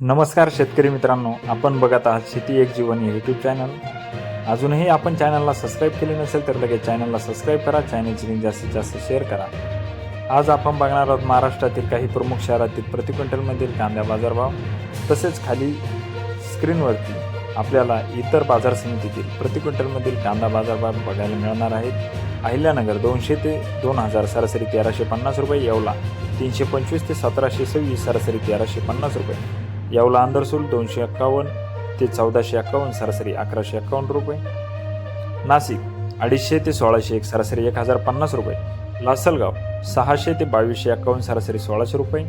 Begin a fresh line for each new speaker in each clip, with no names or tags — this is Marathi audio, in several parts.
नमस्कार शेतकरी मित्रांनो आपण बघत आहात शेती एक जीवन यूट्यूब चॅनल अजूनही आपण चॅनलला सबस्क्राईब केले नसेल तर लगेच चॅनलला सबस्क्राईब करा चॅनलची लिंक जास्तीत जास्त शेअर करा. आज आपण बघणार आहोत महाराष्ट्रातील काही प्रमुख शहरातील प्रति क्विंटलमधील कांदा बाजारभाव. तसेच खाली स्क्रीनवरती आपल्याला इतर बाजार समितीतील प्रति क्विंटलमधील कांदा बाजारभाव बघायला मिळणार आहेत. अहिल्यानगर दोनशे ते दोन हजार सरासरी तेराशे पन्नास रुपये येवला तीनशे पंचवीस ते सतराशे सव्वीस सरासरी तेराशे पन्नास रुपये. येवला अंदरसूल दोनशे एक्कावन्न ते चौदाशे एक्कावन्न सरासरी अकराशे एक्कावन्न रुपये. नाशिक अडीचशे ते सोळाशे एक सरासरी एक हजार पन्नास रुपये. लासलगाव सहाशे ते बावीसशे एक्कावन्न सरासरी सोळाशे रुपये.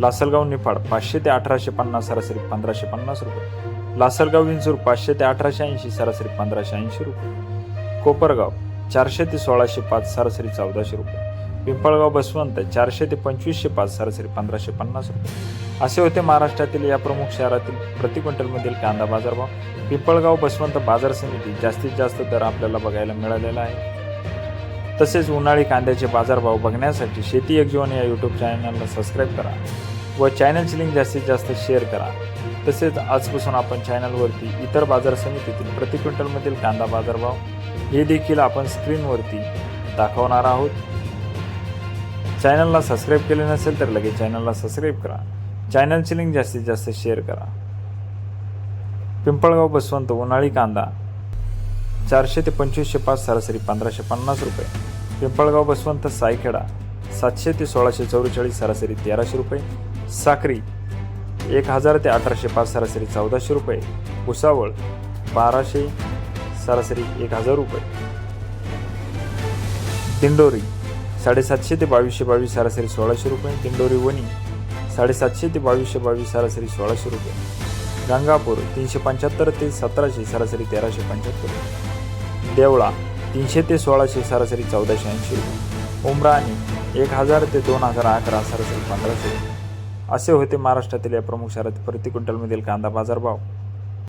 लासलगाव निफाड पाचशे ते अठराशे पन्नास सरासरी पंधराशे पन्नास रुपये. लासलगाव विंचूर पाचशे ते अठराशे ऐंशी सरासरी पंधराशे ऐंशी रुपये. कोपरगाव चारशे ते सोळाशे पाच सरासरी चौदाशे रुपये. पिंपळगाव बसवंत चारशे ते पंचवीसशे पाच सरासरी पंधराशे पन्नास रुपये. असे होते महाराष्ट्रातील या प्रमुख शहरातील प्रति क्विंटलमधील कांदा बाजारभाव. पिंपळगाव बसवंत बाजार समिती जास्तीत जास्त दर आपल्याला बघायला मिळालेला आहे. तसेच उन्हाळी कांद्याचे बाजारभाव बघण्यासाठी शेती एक जीवन या यूट्यूब चॅनलला सबस्क्राईब करा व चॅनलची लिंक जास्तीत जास्त शेअर करा. तसेच आजपासून आपण चॅनलवरती इतर बाजार समितीतील प्रति क्विंटलमधील कांदा बाजारभाव हे देखील आपण स्क्रीनवरती दाखवणार आहोत. चॅनलला सबस्क्राईब केले नसेल तर लगेच चॅनलला सबस्क्राईब करा. चॅनलची लिंक जास्तीत जास्त शेअर करा. पिंपळगाव बसवंत उन्हाळी कांदा चारशे ते पंचवीसशे पाच सरासरी पंधराशे पन्नास रुपये. पिंपळगाव बसवंत सायखेडा सातशे ते सोळाशे चौवेचाळीस सरासरी तेराशे रुपये. साक्री एक हजार ते अठराशे पाच सरासरी चौदाशे रुपये. भुसावळ बाराशे सरासरी एक हजार रुपये. दिंडोरी साडेसातशे ते बावीसशे बावीस सरासरी सोळाशे रुपये. दिंडोरी वणी साडेसातशे ते बावीसशे बावीस सरासरी सोळाशे रुपये. गंगापूर तीनशे पंच्याहत्तर ते सतराशे सरासरी तेराशे पंच्याहत्तर. देवळा तीनशे ते सोळाशे सरासरी चौदाशे ऐंशी रुपये. उमराणी एक हजार ते दोन हजार अकरा सरासरी पंधराशे रुपये. असे होते महाराष्ट्रातील या प्रमुख शहरात प्रति क्विंटलमधील कांदा बाजारभाव.